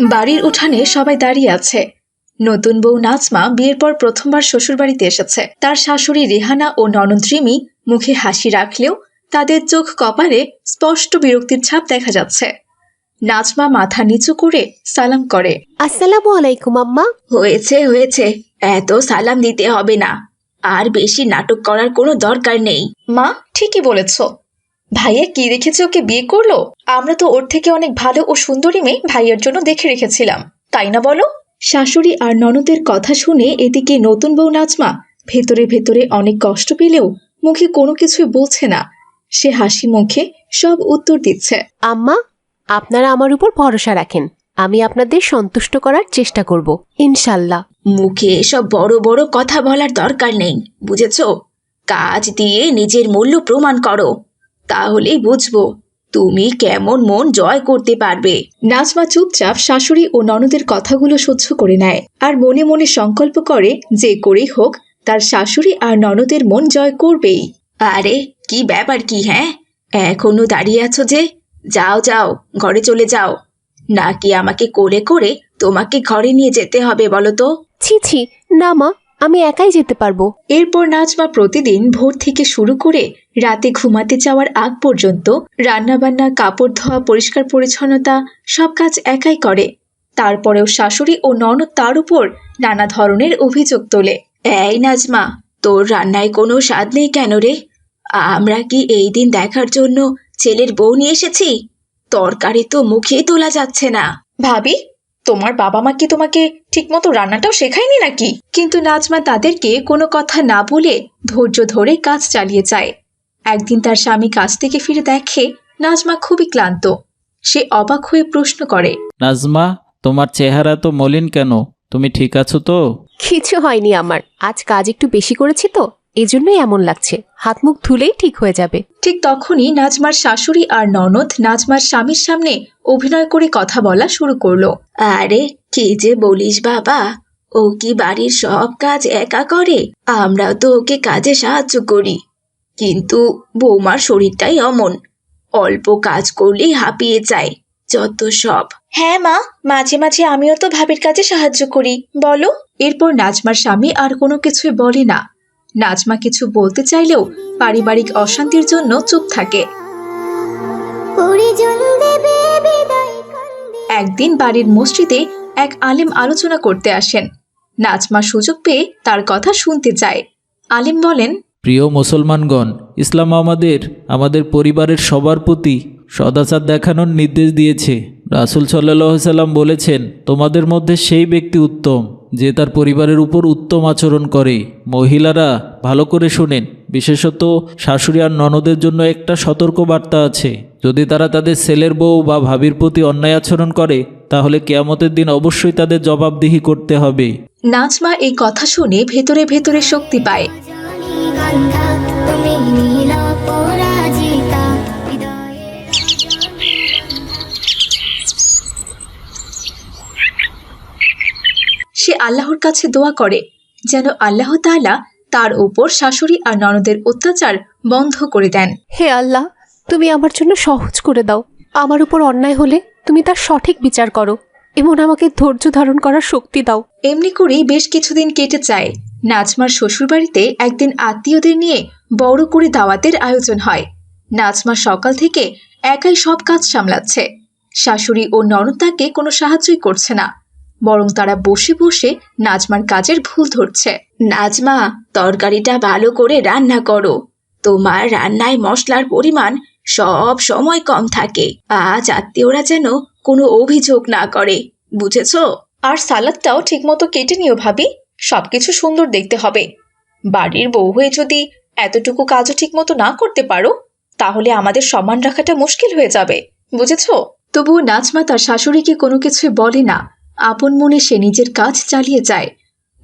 বাড়ির উঠানে সবাই দাঁড়িয়ে আছে। নতুন বউ নাজমা বিয়ের পর প্রথমবার শ্বশুরবাড়িতে এসেছে। তার শাশুড়ি রেহানা ও ননদ রিমি মুখে হাসি রাখলেও তাদের চোখ কপালে স্পষ্ট বিরক্তির ছাপ দেখা যাচ্ছে। নাজমা মাথা নিচু করে সালাম করে। আসসালামু আলাইকুম আম্মা। হয়েছে হয়েছে। এত সালাম দিতে হবে না। আর বেশি নাটক করার কোনো দরকার নেই। মা ঠিকই বলেছ। ভাইয়া কি দেখেছে ওকে বিয়ে করল? আমরা তো ওর থেকে অনেক ভালো ও সুন্দরী মেয়ে ভাইয়ের জন্য দেখে রেখেছিলাম। তাই না বলো? শাশুড়ি আর ননদের কথা শুনে এদিকে নতুন বউ নাজমা ভেতরে ভেতরে অনেক কষ্ট পেলেও মুখে কোনো কিছুই বলছে না। সে হাসি মুখে সব উত্তর দিচ্ছে। আম্মা আপনারা আমার উপর ভরসা রাখেন। আমি আপনাদের সন্তুষ্ট করার চেষ্টা করব। ইনশাল্লাহ। মুখে এসব বড় বড় কথা বলার দরকার নেই বুঝেছ? কাজ দিয়ে নিজের মূল্য প্রমাণ করো। তাহলেই বুঝব, তুমি কেমন মন জয় করতে পারবে। নাজমা চুপচাপ শাশুড়ি ও ননদের কথাগুলো সহ্য করে নেয় আর মনে মনে সংকল্প করে যে করেই হোক, তার শাশুড়ি আর ননদের মন জয় করবেই। আরে, কি ব্যাপার কি হ্যাঁ? এখনও দাঁড়িয়ে আছো যে? যাও যাও, ঘরে চলে যাও। নাকি আমাকে কোলে করে তোমাকে ঘরে নিয়ে যেতে হবে বলো তো? ছি ছি, না মা আমি একাই যেতে পারব। এরপর নাজমা প্রতিদিন ভোর থেকে শুরু করে রাতে ঘুমাতে যাওয়ার আগ পর্যন্ত রান্নাবান্না কাপড় ধোয়া পরিষ্কার পরিচ্ছন্নতা সব কাজ একাই করে। তারপরেও শাশুড়ি ও ননদ তার উপর নানা ধরনের অভিযোগ তোলে। এই নাজমা তোর রান্নায় কোনো স্বাদ নেই কেন রে? আমরা কি এই দিন দেখার জন্য ছেলের বউ নিয়ে এসেছি? তরকারি তো মুখে তোলা যাচ্ছে না। ভাবি তোমার বাবা মা কি তোমাকে ঠিকমতো রান্নাটাও শেখায়নি নাকি? কিন্তু নাজমা তাদেরকে কোনো কথা না বলে ধৈর্য ধরে কাজ চালিয়ে যায়। একদিন তার স্বামী কাজ থেকে ফিরে দেখে নাজমা খুবই ক্লান্ত। সে অবাক হয়ে প্রশ্ন করে নাজমা তোমার চেহারা তো মলিন কেন? তুমি ঠিক আছো তো? কিছু হয়নি আমার। আজ কাজ একটু বেশি করেছি তো। এজন্যই এমন লাগছে। হাত মুখ ধুলেই ঠিক হয়ে যাবে। ঠিক তখনই নাজমার শাশুড়ি আর ননদ নাজমার স্বামীর সামনে অভিনয় করে কথা বলা শুরু করল। আরে কি যে বলিস বাবা? ও কি বাড়ির সব কাজ একা করে? আমরাও তো ওকে কাজে সাহায্য করি। কিন্তু বৌমার শরীরটাই অমন। অল্প কাজ করলেই হাঁপিয়ে যায় যত সব। হ্যাঁ মা মাঝে মাঝে আমিও তো ভাবির কাজে সাহায্য করি। বলো। এরপর নাজমার স্বামী আর কোনো কিছুই বলে না। নাজমা কিছু বলতে চাইলেও পারিবারিক অশান্তির জন্য চুপ থাকে। একদিন বাড়ির মসজিদে এক আলেম আলোচনা করতে আসেন। নাজমা সুযোগ পেয়ে তার কথা শুনতে চায়। আলিম বলেন প্রিয় মুসলমানগণ ইসলাম আমাদের আমাদের পরিবারের সবার প্রতি সদাচার দেখানোর নির্দেশ দিয়েছে। রাসুল সাল্লাহ সাল্লাম বলেছেন তোমাদের মধ্যে সেই ব্যক্তি উত্তম। যে তার পরিবারের উপর উত্তম আচরণ করে। মহিলারা ভালো করে শোনেন বিশেষত শাশুড়ি আর ননদের জন্য একটা সতর্ক বার্তা আছে। যদি তারা তাদের ছেলের বউ বা ভাবির প্রতি অন্যায় আচরণ করে তাহলে কেয়ামতের দিন অবশ্যই তাদের জবাবদিহি করতে হবে। নাজমা এই কথা শুনে ভেতরে ভেতরে শক্তি পায়। আল্লাহর কাছে দোয়া করে যেন আল্লাহ তাআলা তার ওপর শাশুড়ি আর ননদের অত্যাচার বন্ধ করে দেন। হে আল্লাহ তুমি আমার জন্য সহজ করে দাও। আমার উপর অন্যায় হলে তুমি তার সঠিক বিচার করো এমন আমাকে ধৈর্য ধারণ করার শক্তি দাও। এমনি করেই বেশ কিছুদিন কেটে যায়। নাজমার শ্বশুরবাড়িতে একদিন আত্মীয়দের নিয়ে বড় করে দাওয়াতের আয়োজন হয়। নাজমা সকাল থেকে একাই সব কাজ সামলাচ্ছে। শাশুড়ি ও ননদ তাকে কোনো সাহায্যই করছে না। বরং তারা বসে বসে নাজমার কাজের ভুল ধরছে। নাজমা, তরকারিটা ভালো করে রান্না করো। তোমার রান্নায় মশলার পরিমাণ সব সময় কম থাকে। আজ আত্মীয়রা যেন কোনো অভিযোগ না করে, বুঝেছ? আর সালাদটাও ঠিকমতো কেটে নিও ভাবি। সবকিছু সুন্দর দেখতে হবে। বাড়ির বউ হয়ে যদি এতটুকু কাজও ঠিকমতো না করতে পারো, তাহলে আমাদের সম্মান রাখাটা মুশকিল হয়ে যাবে, বুঝেছ? তবুও নাজমা তার শাশুড়িকে কোনো কিছুই বলে না। আপন মনে সে নিজের কাজ চালিয়ে যায়।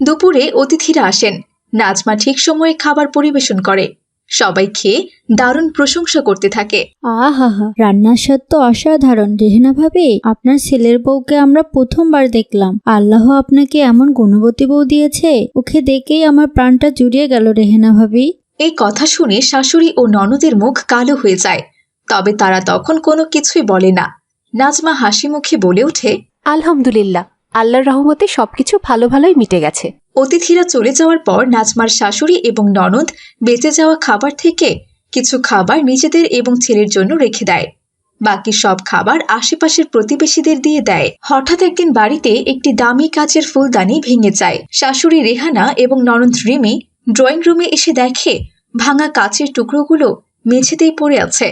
দুপুরে অতিথিরা আসেন। নাজমা ঠিক সময়ে খাবার পরিবেশন করে। সবাই খেয়ে দারুণ প্রশংসা করতে থাকে। আহা রান্নার স্বাদ তো অসাধারণ রেহেনা ভাবে আপনার ছেলের বউকে আমরা প্রথমবার দেখলাম। আল্লাহ আপনাকে এমন গুণবতী বউ দিয়েছে ওকে দেখেই আমার প্রাণটা জুড়িয়ে গেল রেহেনা ভাবি এই কথা শুনে শাশুড়ি ও ননদের মুখ কালো হয়ে যায়। তবে তারা তখন কোনো কিছুই বলে না। নাজমা হাসি মুখে বলে ওঠে আলহামদুলিল্লাহ, আল্লাহর রহমতে সবকিছু ভালো ভালোই মিটে গেছে। অতিথিরা চলে যাওয়ার পর নাজমার শাশুড়ি এবং ননদ বেঁচে যাওয়া খাবার থেকে কিছু খাবার নিজেদের এবং ছেলের জন্য রেখে দেয়। বাকি সব খাবার আশেপাশের প্রতিবেশীদের দিয়ে দেয়। হঠাৎ একদিন বাড়িতে একটি দামি কাচের ফুলদানি ভেঙে যায়। শাশুড়ি রেহানা এবং ননদ রিমি ড্রয়িং রুমে এসে দেখে ভাঙা কাচের টুকরোগুলো মেঝেতেই পড়ে আছে।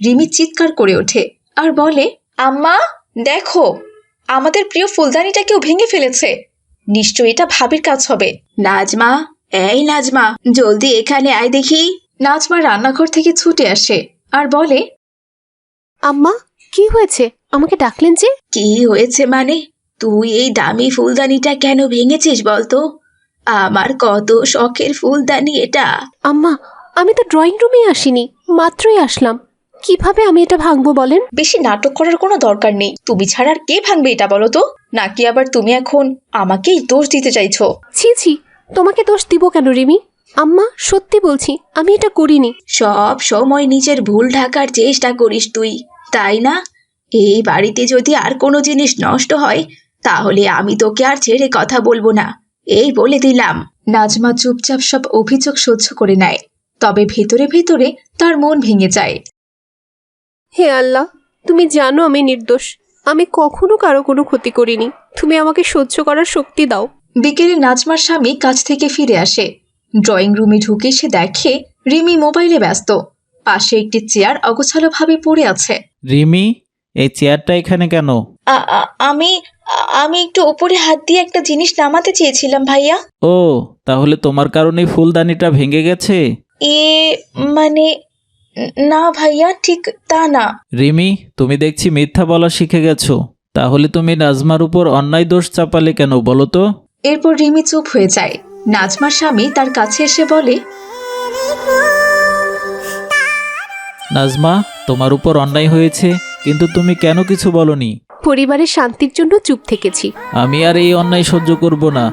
রিমি চিৎকার করে ওঠে আর বলে, আম্মা, দেখো আমাদের প্রিয় ফুলদানিটা কেউ ভেঙে ফেলেছে। নিশ্চয়ই এটা ভাবির কাজ হবে। নাজমা এই নাজমা জলদি এখানে আয় দেখি। নাজমা রান্নাঘর থেকে ছুটে আসে আর বলে আম্মা কি হয়েছে? আমাকে ডাকলেন যে? কি হয়েছে মানে? তুই এই দামি ফুলদানিটা কেন ভেঙেছিস বলতো? আমার কত শখের ফুলদানি এটা। আম্মা আমি তো ড্রয়িং রুমে আসিনি মাত্রই আসলাম। কীভাবে আমি এটা ভাঙবো বলেন? বেশি নাটক করার কোনো দরকার নেই। তুমি ছাড়া আর কে ভাঙবে এটা বলো তো? নাকি আবার তুমি এখন আমাকেই দোষ দিতে চাইছো? ছি ছি তোমাকে দোষ দিব কেন রিমি? আম্মা সত্যি বলছি আমি এটা করিনি। সব সময় নিজের ভুল ঢাকার চেষ্টা করিস তুই তাই না? এই বাড়িতে যদি আর কোনো জিনিস নষ্ট হয় তাহলে আমি তোকে আর ছেড়ে কথা বলব না। এই বলে দিলাম। নাজমা চুপচাপ সব অভিযোগ সহ্য করে নেয়। তবে ভেতরে ভেতরে তার মন ভেঙে যায়। হে আল্লাহ তুমি জানো আমি নির্দোষ। আমি কখনো কারও কোনো ক্ষতি করিনি। তুমি আমাকে সহ্য করার শক্তি দাও। বিকেলে নাজমার স্বামী কাজ থেকে ফিরে আসে। ড্রয়িং রুমে ঢুকে সে দেখে রিমি মোবাইলে ব্যস্ত। পাশে একটি চেয়ার অগোছালোভাবে পড়ে আছে। রিমি এই চেয়ারটা এখানে কেন? আমি আমি একটু উপরে হাত দিয়ে একটা জিনিস নামাতে চেয়েছিলাম ভাইয়া। ও তাহলে তোমার কারণে ফুলদানিটা ভেঙে গেছে? এ মানে না ভাইয়া ঠিক তা না। রিমি তুমি দেখছি মিথ্যা বলা শিখে গেছো। তাহলে তুমি নাজমার উপর অন্যায় দোষ চাপালে কেন বলো তো? এরপর রিমি চুপ হয়ে যায়। নাজমার স্বামী তার কাছে এসে বলে নাজমা তোমার উপর অন্যায় হয়েছে কিন্তু তুমি কেন কিছু বলনি? পরিবারের শান্তির জন্য চুপ থেকেছি। আমি আর এই অন্যায় সহ্য করব না।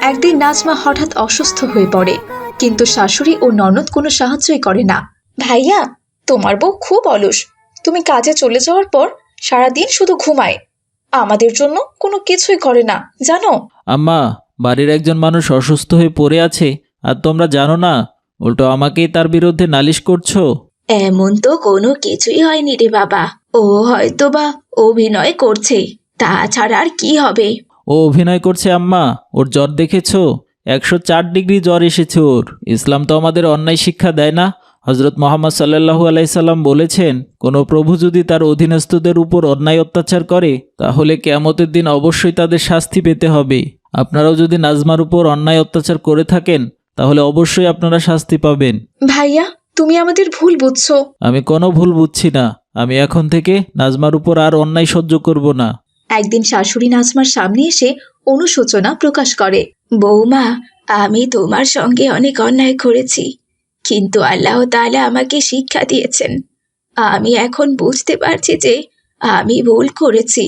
একদিন নাজমা হঠাৎ অসুস্থ হয়ে পড়ে। কিন্তু শাশুড়ি ও ননদ কোনো সাহায্যই করে না। ভাইয়া তোমার বউ খুব অলস। তুমি কাজে চলে যাওয়ার পর সারাদিন শুধু ঘুমায়। আমাদের জন্য কোনো কিছুই করে না জানো? আম্মা বাড়ির একজন মানুষ অসুস্থ হয়ে পড়ে আছে আর তোমরা জানো না উল্টো আমাকেই তার বিরুদ্ধে নালিশ করছ? এমন তো কোনো কিছুই হয়নি রে বাবা। ও হয়তো বা অভিনয় করছে তাছাড়া আর কি হবে? ও অভিনয় করছে আম্মা ওর জ্বর দেখেছ? একশো চার ডিগ্রি জ্বর এসেছে ওর। ইসলাম তো আমাদের অন্যায় শিক্ষা দেয় না। হজরত মোহাম্মদ সাল্লাহু আলাইসাল্লাম বলেছেন কোনো প্রভু যদি তার অধীনস্থদের উপর অন্যায় অত্যাচার করে তাহলে কেয়ামতের দিন অবশ্যই তাদের শাস্তি পেতে হবে। আপনারাও যদি নাজমার উপর অন্যায় অত্যাচার করে থাকেন তাহলে অবশ্যই আপনারা শাস্তি পাবেন। ভাইয়া তুমি আমাদের ভুল বুঝছ। আমি কোনো ভুল বুঝছি না। আমি এখন থেকে নাজমার উপর আর অন্যায় সহ্য করব না। একদিন শাশুড়ি নাজমার সামনে এসে অনুশোচনা প্রকাশ করে। বৌমা আমি তোমার সঙ্গে অনেক অন্যায় করেছি কিন্তু আল্লাহ তালা আমাকে শিক্ষা দিয়েছেন। আমি এখন বুঝতে পারছি যে আমি ভুল করেছি।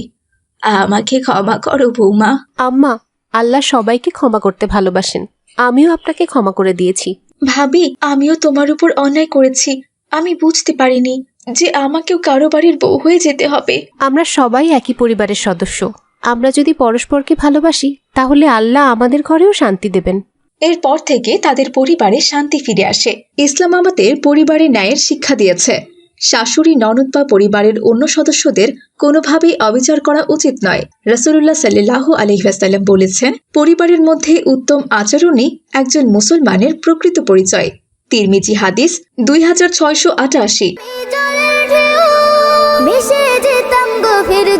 আমাকে ক্ষমা করো বৌমা আম্মা আল্লাহ সবাইকে ক্ষমা করতে ভালোবাসেন। আমিও আপনাকে ক্ষমা করে দিয়েছি। ভাবি আমিও তোমার উপর অন্যায় করেছি। আমি বুঝতে পারিনি যে আমাকেও কারও বাড়ির বউ হয়ে যেতে হবে। আমরা সবাই একই পরিবারের সদস্য। আমরা যদি পরস্পরকে ভালোবাসি তাহলে আল্লাহ আমাদের ঘরেও শান্তি দেবেন। এরপর থেকে তাদের পরিবারে শান্তি ফিরে আসে। ইসলাম আমাদের পরিবারে ন্যায়ের শিক্ষা দিয়েছে। শাশুড়ি ননদ বা পরিবারের অন্য সদস্যদের কোনোভাবেই অবিচার করা উচিত নয়। রাসুলুল্লাহ সাল্লাহ আলহিহাসাল্লাম বলেছেন পরিবারের মধ্যে উত্তম আচরণই একজন মুসলমানের প্রকৃত পরিচয়। তিরমিজি হাদিস দুই হাজার ছয়শো আটাশি।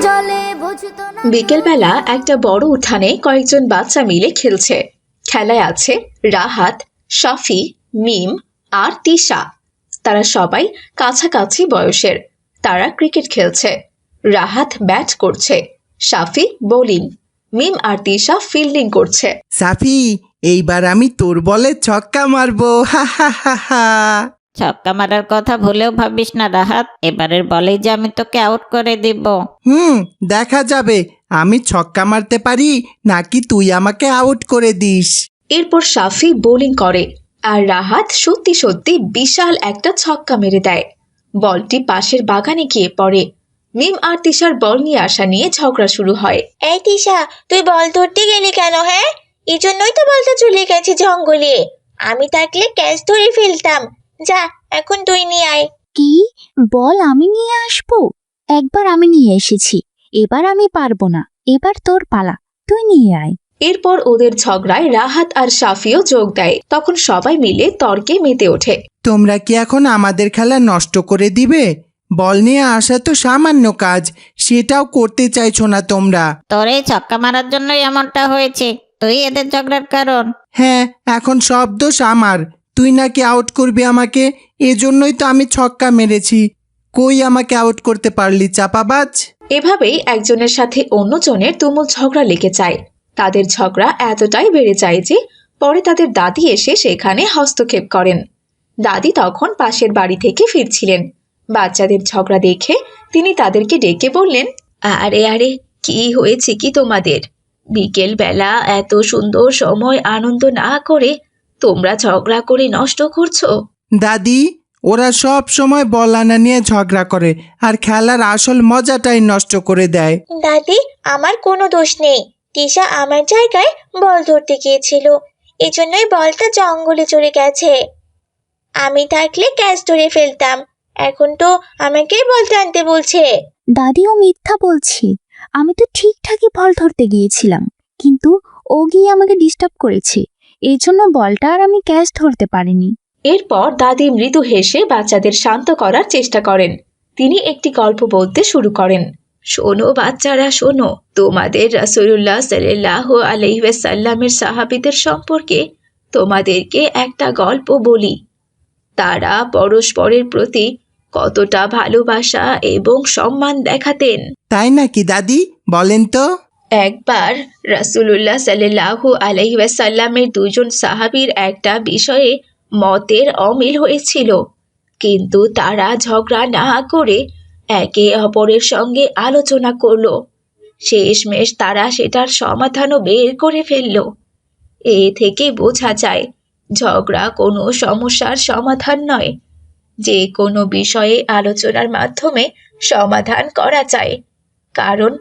জলে। বিকেলবেলা একটা বড় উঠানে কয়েকজন বাচ্চা মিলে খেলছে। খেলায় আছে রাহাত, শাফি, মিম আর তিশা। তারা সবাই কাছাকাছি বয়সের। তারা ক্রিকেট খেলছে। রাহাত ব্যাট করছে। শাফি বোলিং। মিম আর তিশা ফিল্ডিং করছে। সাফি এইবার আমি তোর বলে ছক্কা মারবো। হা হা হা হা। ছক্কা মারার কথা ভুলেও ভাবিস না রাহাত এবারের বলেই যে আমি তোকে আউট করে দিব। হুম দেখা যাবে। আমি ছক্কা মারতে পারি নাকি তুই আমাকে আউট করে দিস? এরপর শাফি বোলিং করে আর রাহাত সত্যি সত্যি বিশাল একটা ছক্কা মেরে দেয়। বলটি পাশের বাগানে গিয়ে পড়ে। মিম আর তিশার বল নিয়ে আসা নিয়ে ঝগড়া শুরু হয়। এই তিশা তুই বল ধরতে গেলি কেন হ্যাঁ? এই জন্যই তো বলটা চলে গেছে জঙ্গলে। আমি থাকলে ক্যাচ ধরে ফেলতাম। যা এখন তুই নিয়ে আয়। কি? বল আমি নিয়ে আসব? একবার আমি নিয়ে এসেছি। এবার আমি পারব না। এবার তোর পালা। তুই নিয়ে আয়। এরপর ওদের ঝগড়ায় রাহাত আর সাফিও যোগ দেয়। তখন সবাই মিলে তর্কে মেতে ওঠে। তোমরা কি এখন আমাদের খেলা নষ্ট করে দিবে? বল নিয়ে আসা তো সামান্য কাজ। সেটাও করতে চাইছো না তোমরা। তোর এই ছক্কা মারার জন্যই এমনটা হয়েছে। তুই এদের ঝগড়ার কারণ। হ্যাঁ এখন সব দোষ আমার। তুই নাকি আউট করবি আমাকে? এজন্যই তো আমি ছক্কা মেরেছি। কই আমাকে আউট করতে পারলি, চাপাবাজ? এভাবেই একজনের সাথে অন্যজনের তুমুল ঝগড়া লেগে যায়। তাদের ঝগড়া এতটাই বেড়ে যায় যে, পরে তাদের দাদি এসে সেখানে হস্তক্ষেপ করেন। দাদি তখন পাশের বাড়ি থেকে ফিরছিলেন। বাচ্চাদের ঝগড়া দেখে তিনি তাদেরকে ডেকে বললেন, আরে আরে, কি হয়েছে কি তোমাদের? বিকেল বেলা এত সুন্দর সময় আনন্দ না করে তোমরা ঝগড়া করে নষ্ট করছ? দাদি ওরা সব সময় বল আনা নিয়ে ঝগড়া করে আর খেলার আসল মজাটাই নষ্ট করে দেয়। দাদি আমার কোনো দোষ নেই। তিশা আমার জায়গায় বল ধরতে গিয়েছিল। এজন্যই বলটা জঙ্গলে চলে গেছে। আমি থাকলে ক্যাচ ধরে ফেলতাম। এখন তো আমাকেই বলতে আনতে বলছে। দাদিও মিথ্যা বলছে। আমি তো ঠিকঠাকই বল ধরতে গিয়েছিলাম। কিন্তু ও গিয়ে আমাকে ডিস্টার্ব করেছে। এই জন্য বলটা আর আমি ক্যাচ ধরতে পারিনি। এরপর দাদি মৃদু হেসে বাচ্চাদের শান্ত করার চেষ্টা করেন। তিনি একটি গল্প বলতে শুরু করেন। শোনো বাচ্চারা শোনো তোমাদের রাসূলুল্লাহ সাল্লাহ আলহিসাল্লামের সাহাবিদের সম্পর্কে তোমাদেরকে একটা গল্প বলি। তারা পরস্পরের প্রতি কতটা ভালোবাসা এবং সম্মান দেখাতেন। তাই নাকি দাদি? বলেন তো। একবার রাসূলুল্লাহ সাল্লাহু আলহিসাল্লামের দুজন সাহাবীর একটা বিষয়ে মতের অমিল হয়েছিল। কিন্তু তারা ঝগড়া না করে একে অপরের সঙ্গে আলোচনা করল। শেষমেশ তারা সেটার সমাধানও বের করে ফেলল। এ থেকে বোঝা যায়, ঝগড়া কোনো সমস্যার সমাধান নয়। যে কোনো বিষয়ে আলোচনার মাধ্যমে সমাধান করা যায়। কারণ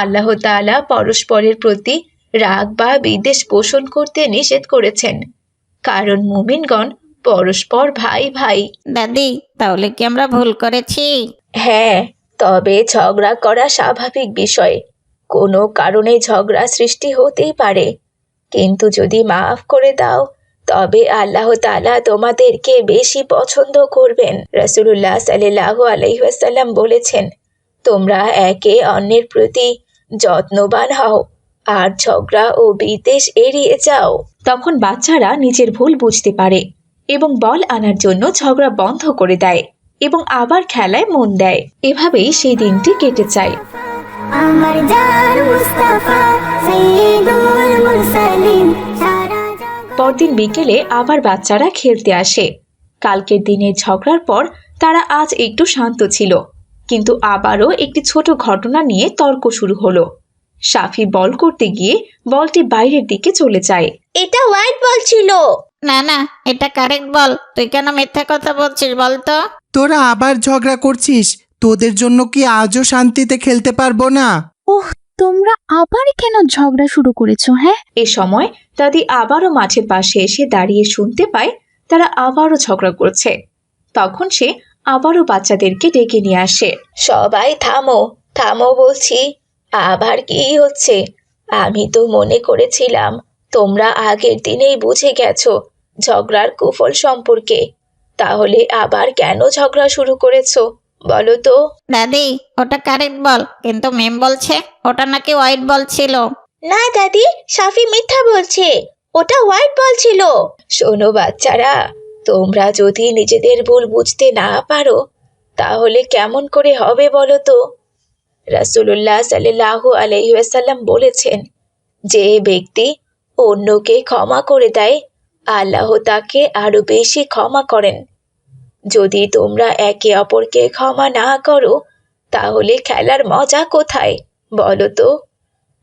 আল্লাহ তাআলা পরস্পরের প্রতি রাগ বা বিদ্বেষ পোষণ করতে নিষেধ করেছেন। কারণ মুমিনগণ পরস্পর ভাই ভাই। দাদি তাহলে কি আমরা ভুল করেছি? হ্যাঁ তবে ঝগড়া করা স্বাভাবিক বিষয়। কোনো কারণে ঝগড়া সৃষ্টি হতেই পারে। কিন্তু যদি মাফ করে দাও তবে আল্লাহ তাআলা তোমাদেরকে বেশি পছন্দ করবেন। রাসূলুল্লাহ সাল্লাল্লাহু আলাইহি ওয়াসাল্লাম বলেছেন তোমরা একে অন্যের প্রতি যত্নবান হও আর ঝগড়া ও বিদ্বেষ এড়িয়ে যাও। তখন বাচ্চারা নিজের ভুল বুঝতে পারে এবং বল আনার জন্য ঝগড়া বন্ধ করে দেয় এবং আবার খেলায় মন দেয়। এভাবেই সেই দিনটি কেটে যায়। আমার জান মুস্তাফা সৈয়দুল মুরসালিন পরদিন বিকেলে আবার বাচ্চারা খেলতে আসে। কালকের দিনের ঝগড়ার পর তারা আজ একটু শান্ত ছিল। কিন্তু আবারও একটি ছোট ঘটনা নিয়ে তর্ক শুরু হলো। সাফি বল করতে গিয়ে বলটি বাইরের দিকে চলে যায়। এটা হোয়াইট বল ছিল। না না এটা কারেক্ট বল তুই কেন মিথ্যা কথা বলছিস বল তো? তোরা আবার ঝগড়া করছিস। তোদের জন্য কি আজও শান্তিতে খেলতে পারব না? ওহ তোমরা আবার কেন ঝগড়া শুরু করেছ হ্যাঁ? এ সময় দাদি আবারও মাঠের পাশে এসে দাঁড়িয়ে শুনতে পায় তারা আবারও ঝগড়া করছে। তখন সে আবারও বাচ্চাদেরকে ডেকে নিয়ে আসে। সবাই থামো থামো বলছি আবার কি হচ্ছে? আমি তো মনে করেছিলাম তোমরা আগের দিনেই বুঝে গেছো ঝগড়ার কুফল সম্পর্কে। তাহলে আবার কেন ঝগড়া শুরু করেছ বলো তো? দাদি ওটা কারেন্ট বল কিন্তু মেম বলছে ওটা নাকি হোয়াইট বল ছিল। না দাদি সাফি মিথ্যা বলছে ওটা হোয়াইট বল ছিল। শোনো বাচ্চারা তোমরা যদি নিজেদের ভুল বুঝতে না পারো, তাহলে কেমন করে হবে বলো তো? রাসূলুল্লাহ সাল্লাল্লাহু আলাইহি ওয়াসাল্লাম বলেছেন, যে ব্যক্তি অন্যকে ক্ষমা করে দেয়, আল্লাহ তাকে আরও বেশি ক্ষমা করেন। যদি তোমরা একে অপরকে ক্ষমা না করো, তাহলে খেলার মজা কোথায় বলো তো?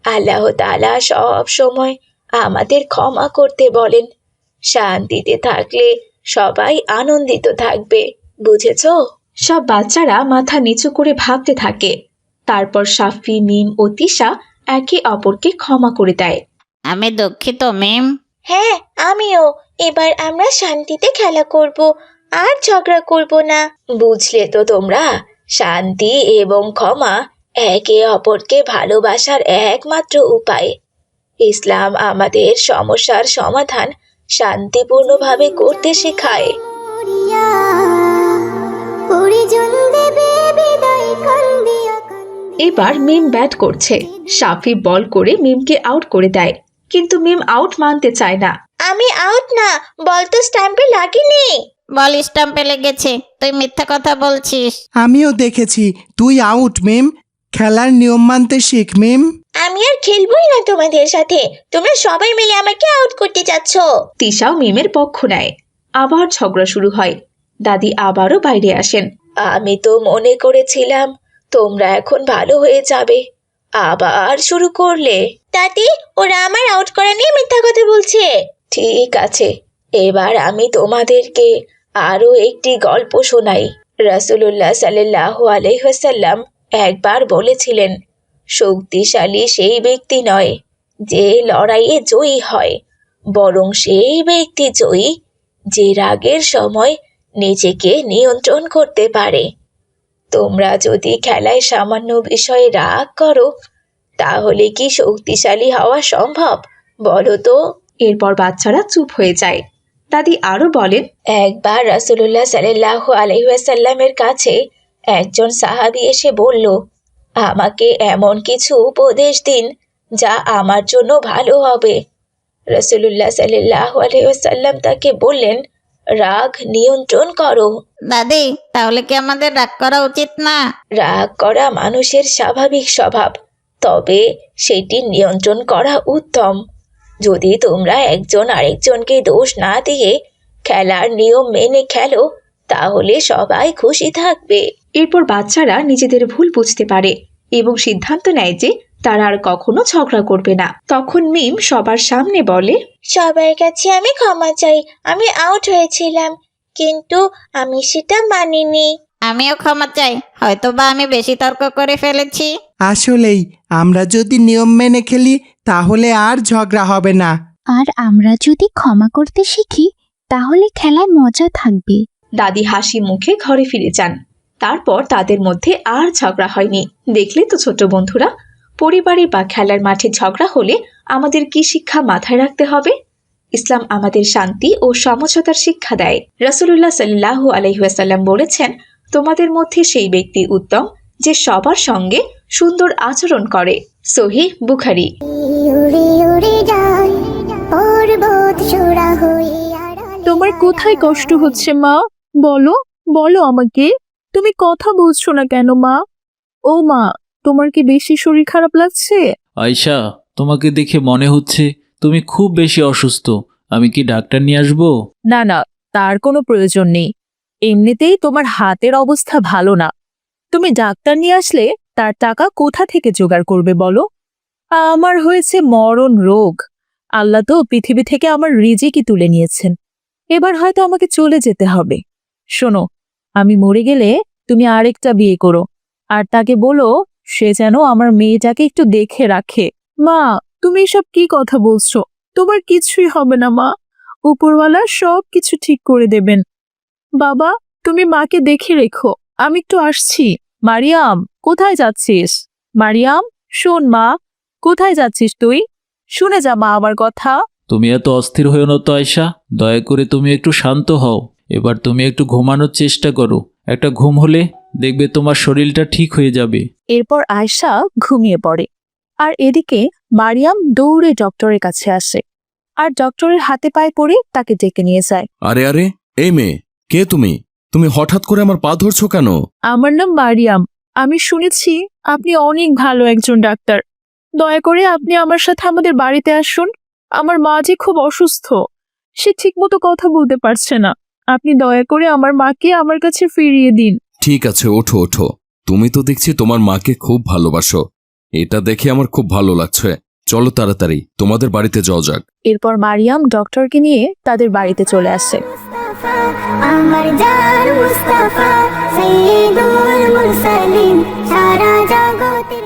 আল্লাহ তাআলা সব সময় আমাদের ক্ষমা করতে বলেন। শান্তিতে থাকলে সবাই আনন্দিত থাকবে বুঝেছ? সব বাচ্চারা মাথা নিচু করে ভাবতে থাকে। তারপর সাফি মিম ও তিশা একে অপরকে ক্ষমা করে দেয়। আমি দুঃখিত মেম। হ্যাঁ আমিও। এবার আমরা শান্তিতে খেলা করব আর ঝগড়া করব না। বুঝলে তো তোমরা শান্তি এবং ক্ষমা একে অপরকে ভালোবাসার একমাত্র উপায়। ইসলাম আমাদের সমস্যার সমাধান শান্তিপূর্ণভাবে করতে শেখায়। এবার মিম ব্যাট করছে। সাফি বল করে মিমকে আউট করে দেয়। কিন্তু মিম আউট মানতে চায় না। আমি আউট না বল তো স্ট্যাম্পে লাগেনি। বল স্টাম্পে লেগেছে তুই মিথ্যা কথা বলছিস। আমিও দেখেছি তুই আউট মেম। খেলার নিয়ম মানতে শিখ মেম। আমি আর খেলবই না তোমাদের সাথে। তোমরা সবাই মিলে আমাকে আউট করতে চাচ্ছ তিশাও মিমের পক্ষ নেয়। আবার ঝগড়া শুরু হয়। দাদি আবারও বাইরে আসেন। আমি তো মনে করেছিলাম তোমরা এখন ভালো হয়ে যাবে। আবার শুরু করলে। দাদি ওরা আমার আউট করা নিয়ে মিথ্যা কথা বলছে। ঠিক আছে এবার আমি তোমাদেরকে আরও একটি গল্প শোনাই। রাসূলুল্লাহ সাল্লাহ আলহাসাল্লাম একবার বলেছিলেন শক্তিশালী সেই ব্যক্তি নয় যে লড়াইয়ে জয়ী হয় বরং সেই ব্যক্তি জয়ী যে রাগের সময় নিজেকে নিয়ন্ত্রণ করতে পারে। তোমরা যদি খেলায় সামান্য বিষয়ে রাগ করো তাহলে কি শক্তিশালী হওয়া সম্ভব বলো তো? এরপর বাচ্চারা চুপ হয়ে যায়। দাদি আরও বলেন একবার রাসূলুল্লাহ সাল্লাহ আলহিহাসাল্লামের কাছে একজন সাহাবী এসে বলল আমাকে এমন কিছু উপদেশ দিন যা আমার জন্য ভালো হবে। রাসূলুল্লাহ সাল্লাহ আলহিহাসাল্লাম তাকে বললেন রাগ নিয়ন্ত্রণ করো। দাদি তাহলে কি আমাদের রাগ করা উচিত না? রাগ করা মানুষের স্বাভাবিক স্বভাব তবে সেটি নিয়ন্ত্রণ করা উত্তম। যদি তোমরা একজন আরেকজনকে দোষ না দিয়ে খেলার নিয়ম মেনে খেলো তাহলে সবাই খুশি থাকবে। এরপর বাচ্চারা নিজেদের ভুল বুঝতে পারে এবং সিদ্ধান্ত নেয় যে তারা আর কখনো ঝগড়া করবে না। তখন মিম সবার সামনে বলে সবার কাছে আমি ক্ষমা চাই আমি আউট হয়েছিলাম কিন্তু আমি সেটা মানিনি। আমিও ক্ষমা চাই হয়তো বা আমি বেশি তর্ক করে ফেলেছি। আসলেই আমরা যদি নিয়ম মেনে খেলি তাহলে আর ঝগড়া হবে না। আর আমরা যদি ক্ষমা করতে শিখি তাহলে খেলায় মজা থাকবে। দাদি হাসি মুখে ঘরে ফিরে যান। তারপর তাদের মধ্যে আর ঝগড়া হয়নি। দেখলে তো ছোট বন্ধুরা পরিবারে বা খেলার মাঠে ঝগড়া হলে আমাদের কি শিক্ষা মাথায় রাখতে হবে? ইসলাম আমাদের শান্তি ও সমঝোতার শিক্ষা দেয়। রাসুলুল্লাহ সাল্লাহ আলহিহাসাল্লাম বলেছেন তোমাদের মধ্যে সেই ব্যক্তি উত্তম যে সবার সঙ্গে সুন্দর আচরণ করে। সহি বুখারি। তোমার কোথায় কষ্ট হচ্ছে মা? বলো বলো আমাকে। তুমি কথা বলছো না কেন মা? ও মা তোমার কি বেশি শরীর খারাপ লাগছে? আয়শা তোমাকে দেখে মনে হচ্ছে তুমি খুব বেশি অসুস্থ। আমি কি ডাক্তার নিয়ে আসব? না না তার কোনো প্রয়োজন নেই। এমনিতেই তোমার হাতের অবস্থা ভালো না। তুমি ডাক্তার নিয়ে আসলে তার টাকা কোথা থেকে জোগাড় করবে বলো? আমার হয়েছে মরণ রোগ। আল্লাহ তো পৃথিবী থেকে আমার রিজিকই তুলে নিয়েছেন। এবার হয়তো আমাকে চলে যেতে হবে। শোনো, আমি মরে গেলে তুমি আরেকটা বিয়ে করো। আর তাকে বলো, সে যেন আমার মেয়েটাকে একটু দেখে রাখে। মা, তুমি এসব কি কথা বলছো? তোমার কিছুই হবে না, মা। উপরওয়ালা সব কিছু ঠিক করে দেবেন। বাবা, তুমি মাকে দেখে রেখো। আমি একটু আসছি। মারিয়াম, কোথায় যাচ্ছিস? মারিয়াম, শোন মা, কোথায় যাচ্ছিস তুই? শুনে যা মা আমার কথা। তুমি এত অস্থির হয়েও না তো আয়শা। দয়া করে তুমি একটু শান্ত হও। এবার তুমি একটু ঘুমানোর চেষ্টা করো। একটা ঘুম হলে দেখবে তোমার শরীরটা ঠিক হয়ে যাবে। এরপর আয়শা ঘুমিয়ে পড়ে। আর এদিকে মারিয়াম দৌড়ে ডক্টরের কাছে আসে। আর ডক্টরের হাতে পায়ে পড়ে তাকে ডেকে নিয়ে যায়। আরে আরে এই মেয়ে কে তুমি? তুমি হঠাৎ করে আমার পা ধরছো কেন? আমার নাম মারিয়াম। আমি শুনেছি আপনি অনেক ভালো একজন ডাক্তার। দয়া করে আপনি আমার সাথে আমাদের বাড়িতে আসুন। আমার মা যে খুব অসুস্থ সে ঠিকমতো কথা বলতে পারছে না। আপনি দয়া করে আমার মাকে আমার কাছে ফিরিয়ে দিন। ঠিক আছে ওঠো ওঠো। তুমি তো দেখছি তোমার মাকে খুব ভালোবাসো। এটা দেখে আমার খুব ভালো লাগছে। চলো তাড়াতাড়ি তোমাদের বাড়িতে যাওয়া যাক। এরপর মারিয়াম ডক্টরকে নিয়ে তাদের বাড়িতে চলে আসে। আমার জান মুস্তাফা সৈয়দুল মুরসালিন সারা জগতের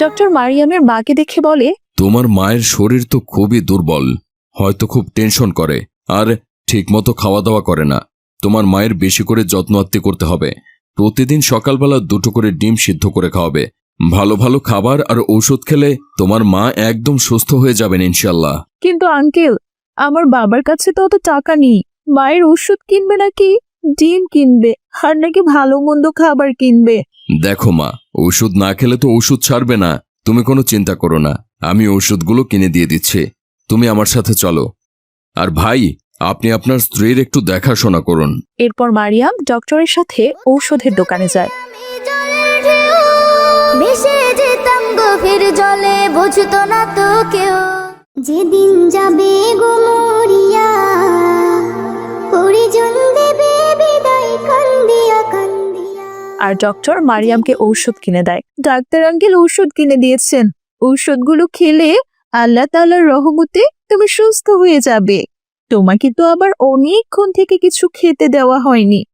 ডক্টর মারিয়ামের মাকে দেখে বলে তোমার মায়ের শরীর তো খুবই দুর্বল হয়তো খুব টেনশন করে। আর ঠিকমতো খাওয়া দাওয়া করে না। তোমার মায়ের বেশি করে যত্ন আত্তি করতে হবে। প্রতিদিন সকালবেলা দুটো করে ডিম সিদ্ধ করে খাওয়াবে। ভালো ভালো খাবার আর ওষুধ খেলে তোমার মা একদম সুস্থ হয়ে যাবেন ইনশাল্লাহ কিন্তু আঙ্কেল আমার বাবার কাছে তো অত টাকা নেই। মায়ের ওষুধ কিনবে নাকি? ডিম কিনবে আর নাকি ভালো মন্দ খাবার কিনবে? দেখো মা ওষুধ না খেলে তো ওষুধ ছাড়বে না। তুমি কোনো চিন্তা করো না। আমি ওষুধগুলো কিনে দিয়ে দিচ্ছি। তুমি আমার সাথে চলো। আর ভাই আপনি আপনার স্ত্রীর একটু দেখাশোনা করুন। এরপর মারিয়াম ডক্টরের সাথে ঔষধের দোকানে যায়। ভেসে যেতাম গভীর জলে বুঝতো না তো কেউ যেদিন যাবে গো মরিয়া পরিজন দেবে বিদায় কান্দিয়া কান্দিয়া। আর ডক্টর মারিয়ামকে ঔষধ কিনে দেয়। ডাক্তার আঙ্কেল ঔষধ কিনে দিয়েছেন। ঔষধগুলো খেলে আল্লাহ তাআলার রহমতে তুমি সুস্থ হয়ে যাবে। তোমাকে তো আবার অনেকক্ষণ থেকে কিছু খেতে দেওয়া হয়নি।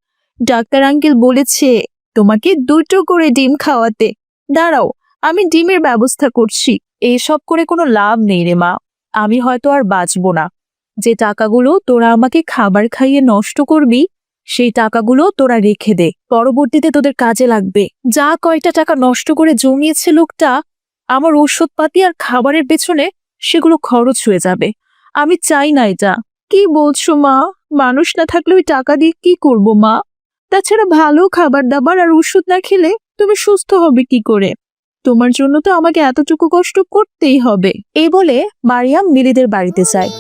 ডাক্তার আঙ্কেল বলেছে, তোমাকে দুটো করে ডিম খাওয়াতে। দাঁড়াও, আমি ডিমের ব্যবস্থা করছি। এইসব করে কোনো লাভ নেই রে মা। আমি হয়তো আর বাঁচবো না। যে টাকাগুলো তোরা আমাকে খাবার খাইয়ে নষ্ট করবি, সেই টাকাগুলো তোরা রেখে দে। পরবর্তীতে তোদের কাজে লাগবে। যা কয়টা টাকা নষ্ট করে জমিয়েছে লোকটা, আমার ওষুধপাতি আর খাবারের পেছনে সেগুলো খরচ হয়ে যাবে। আমি চাই না এটা। কি বলছো মা? মানুষ না থাকলে ওই টাকা দিয়ে কি করব মা? তাছাড়া ভালো খাবার দাবার আর ওষুধ না খেলে তুমি সুস্থ হবে কি করে? তোমার জন্য তো আমাকে এতটুকু কষ্ট করতেই হবে। এই বলে মারিয়াম মিলিদের বাড়িতে যায়।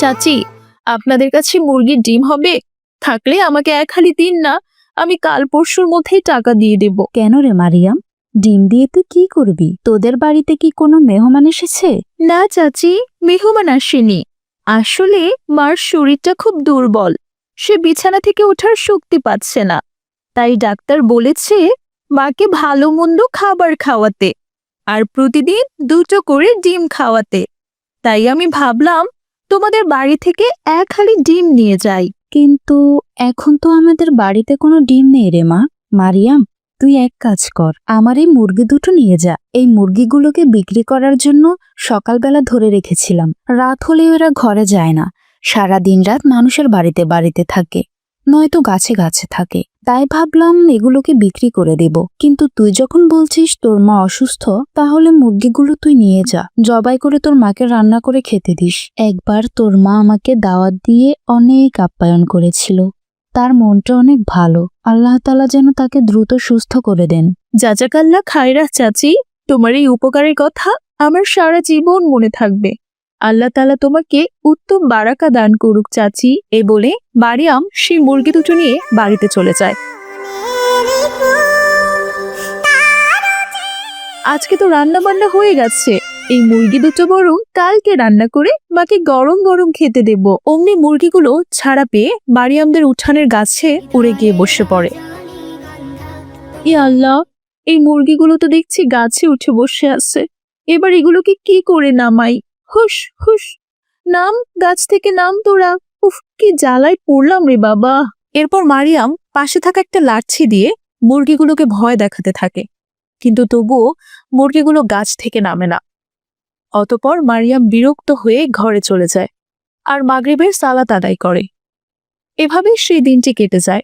চাচি, আপনাদের কাছে মুরগির ডিম হবে? থাকলে আমাকে এক হালি দিন না, আমি কাল পরশুর মধ্যেই টাকা দিয়ে দেব। কেন রে মারিয়াম? ডিম দিয়ে তুই কি করবি? তোদের বাড়িতে কি কোনো মেহমান এসেছে? না চাচি মেহমান আসেনি। আসলে মার শরীরটা খুব দুর্বল। সে বিছানা থেকে ওঠার শক্তি পাচ্ছে না। তাই ডাক্তার বলেছে মাকে ভালো মন্দ খাবার খাওয়াতে আর প্রতিদিন দুটো করে ডিম খাওয়াতে। তাই আমি ভাবলাম তোমাদের বাড়ি থেকে এক হালি ডিম নিয়ে যাই। কিন্তু এখন তো আমাদের বাড়িতে কোনো ডিম নেই রে মা। মারিয়াম তুই এক কাজ কর, আমার এই মুরগি দুটো নিয়ে যা। এই মুরগিগুলোকে বিক্রি করার জন্য সকালবেলা ধরে রেখেছিলাম। রাত হলে এরা ঘরে যায় না। সারা দিন রাত মানুষের বাড়িতে বাড়িতে থাকে। নয়তো গাছে গাছে থাকে। তাই ভাবলাম এগুলোকে বিক্রি করে দেব। কিন্তু তুই যখন বলছিস তোর মা অসুস্থ, তাহলে মুরগিগুলো তুই নিয়ে যা। জবাই করে তোর মাকে রান্না করে খেতে দিস। একবার তোর মা আমাকে দাওয়াত দিয়ে অনেক আপ্যায়ন করেছিল। তার মনটা অনেক ভালো। আল্লাহ তালা যেন তাকে দ্রুত সুস্থ করে দেন। জাজাকাল্লা খায়রা চাচি, তোমার এই উপকারের কথা আমার সারা জীবন মনে থাকবে। আল্লাহ তালা তোমাকে উত্তম বারাকা দান করুক চাচি। এ বলে মারিয়াম সেই মুরগি দুটো নিয়ে বাড়িতে চলে যায়। আজকে তো রান্না বান্না হয়ে গেছে। এই মুরগি দুটো বরং কালকে রান্না করে মাকে গরম গরম খেতে দেব। অমনি মুরগিগুলো ছাড়া পেয়ে মারিয়ামদের উঠানের গাছে উড়ে গিয়ে বসে পড়ে। ই আল্লাহ, এই মুরগিগুলো তো দেখছি গাছে উঠে বসে আছে। এবার এগুলোকে কি করে নামাই? হুস হুস নাম, গাছ থেকে নাম তোরা। উফ, কি জ্বালায় পড়লাম রে বাবা। এরপর মারিয়াম পাশে থাকা একটা লাঠি দিয়ে মুরগিগুলোকে ভয় দেখাতে থাকে। কিন্তু তবুও মুরগিগুলো গাছ থেকে নামে না। অতপর মারিয়াম বিরক্ত হয়ে ঘরে চলে যায় আর মাগরিবের সালাত আদায় করে। এভাবে সেই দিনটি কেটে যায়।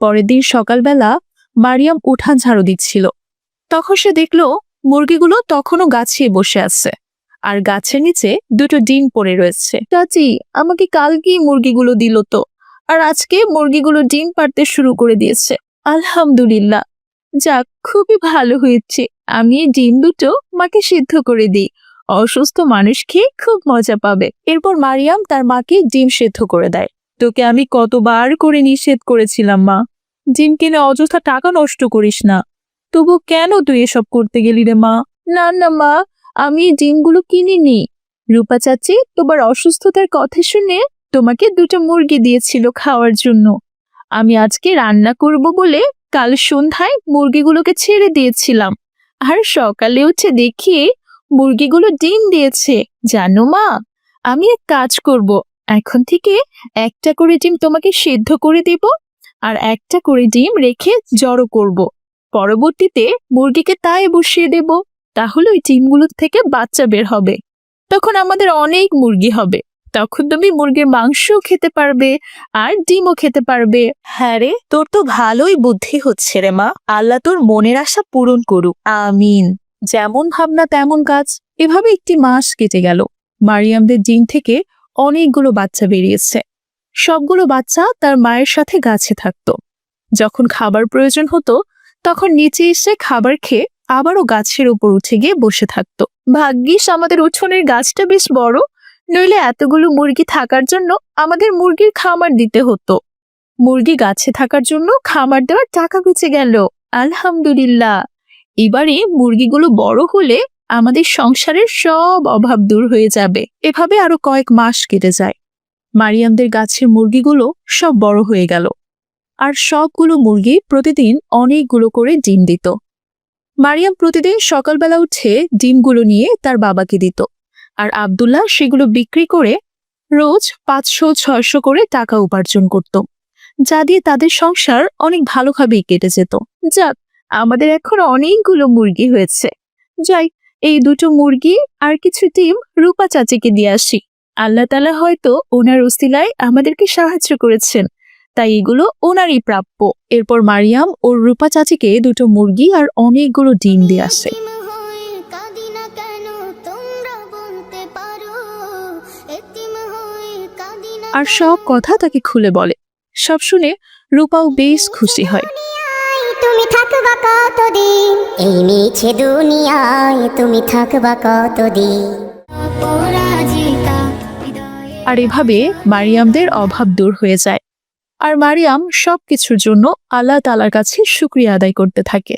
পরের দিন সকালবেলা মারিয়াম উঠান ঝাড়ু দিচ্ছিল। তখন সে দেখল মুরগিগুলো তখনও গাছে বসে আছে আর গাছের নিচে দুটো ডিম পড়ে রয়েছে। চাচি, আমাকে কালকেই মুরগিগুলো দিল তো, আর আজকে মুরগিগুলো ডিম পাড়তে শুরু করে দিয়েছে। আলহামদুলিল্লাহ। যাক, খুবই ভালো হয়েছে। আমি এই ডিম দুটো মাকে সিদ্ধ করে দিই। অসুস্থ মানুষ খেয়ে খুব মজা পাবে। এরপর মারিয়াম তার মাকে ডিম সিদ্ধ করে দেয়। তোকে আমি কতবার করে নিষেধ করেছিলাম, মা। ডিম কিনে অযথা টাকা নষ্ট করিস না। তবু কেন তুই এসব করতে গেলি রে, মা? না না, মা, আমি এই ডিমগুলো কিনিনি। রূপা চাচি, তোমার অসুস্থতার কথা শুনে তোমাকে দুটো মুরগি দিয়েছিল খাওয়ার জন্য। আমি আজকে রান্না করব বলে কাল সন্ধ্যায় মুরগিগুলোকে ছেড়ে দিয়েছিলাম। আর সকালে উঠে দেখি মুরগিগুলো ডিম দিয়েছে। জানো মা, আমি এক কাজ করব। এখন থেকে একটা করে ডিম তোমাকে সেদ্ধ করে দেব আর একটা করে ডিম রেখে জড়ো করব। পরবর্তীতে মুরগিকে তাই বসিয়ে দেব, তাহলে ওই ডিমগুলো থেকে বাচ্চা বের হবে। তখন আমাদের অনেক মুরগি হবে। তখন তুমি মুরগির মাংসও খেতে পারবে আর ডিমও খেতে পারবে। হ্যাঁ রে, তোর তো ভালোই বুদ্ধি হচ্ছে রে মা। আল্লাহ তোর মনের আশা পূরণ করুক। আমিন। যেমন ভাবনা তেমন কাজ। এভাবে একটি মাস কেটে গেল। মারিয়ামদের ডিম থেকে অনেকগুলো বাচ্চা বেরিয়েছে। সবগুলো বাচ্চা তার মায়ের সাথে গাছে থাকতো। যখন খাবার প্রয়োজন হতো, তখন নিচে এসে খাবার খেয়ে আবারও গাছের উপর উঠে গিয়ে বসে থাকতো। ভাগ্যিস আমাদের উঠোনের গাছটা বেশ বড় নইলে এতগুলো মুরগি থাকার জন্য আমাদের মুরগির খামার দিতে হতো। মুরগি গাছে থাকার জন্য খামার দেওয়ার টাকা বেঁচে গেল। আলহামদুলিল্লাহ। এবারে মুরগিগুলো বড় হলে আমাদের সংসারের সব অভাব দূর হয়ে যাবে। এভাবে আরও কয়েক মাস কেটে যায়। মারিয়ামদের গাছের মুরগিগুলো সব বড় হয়ে গেল। আর সবগুলো মুরগি প্রতিদিন অনেকগুলো করে ডিম দিত। মারিয়াম প্রতিদিন সকালবেলা উঠে ডিমগুলো নিয়ে তার বাবাকে দিত। আর আব্দুল্লাহ সেগুলো বিক্রি করে রোজ পাঁচশো, ছয়শো করে টাকা উপার্জন করত। যা দিয়ে তাদের সংসার অনেক ভালোভাবেই কেটে যেত। যাক, আমাদের এখন অনেকগুলো মুরগি হয়েছে। যাই, এই দুটো মুরগি আর কিছু ডিম রূপা চাচিকে দিয়ে আসি। আল্লাহ তালা হয়তো ওনার উসিলায় আমাদেরকে সাহায্য করেছেন। তাই এগুলো ওনারই প্রাপ্য। এরপর মারিয়াম ওর রূপা চাচিকে দুটো মুরগি আর অনেকগুলো ডিম দিয়ে আসে। আর সব কথা তাকে খুলে বলে। সব শুনে রূপাও বেশ খুশি হয়। তুমি থাকবা কতদিন? এই মিছে দুনিয়ায় তুমি থাকবা কতদিন? আর এভাবে মারিয়ামদের অভাব দূর হয়ে যায়। আর মারিয়াম সবকিছুর জন্য আল্লাহ তালার কাছে শুক্রিয়া আদায় করতে থাকে।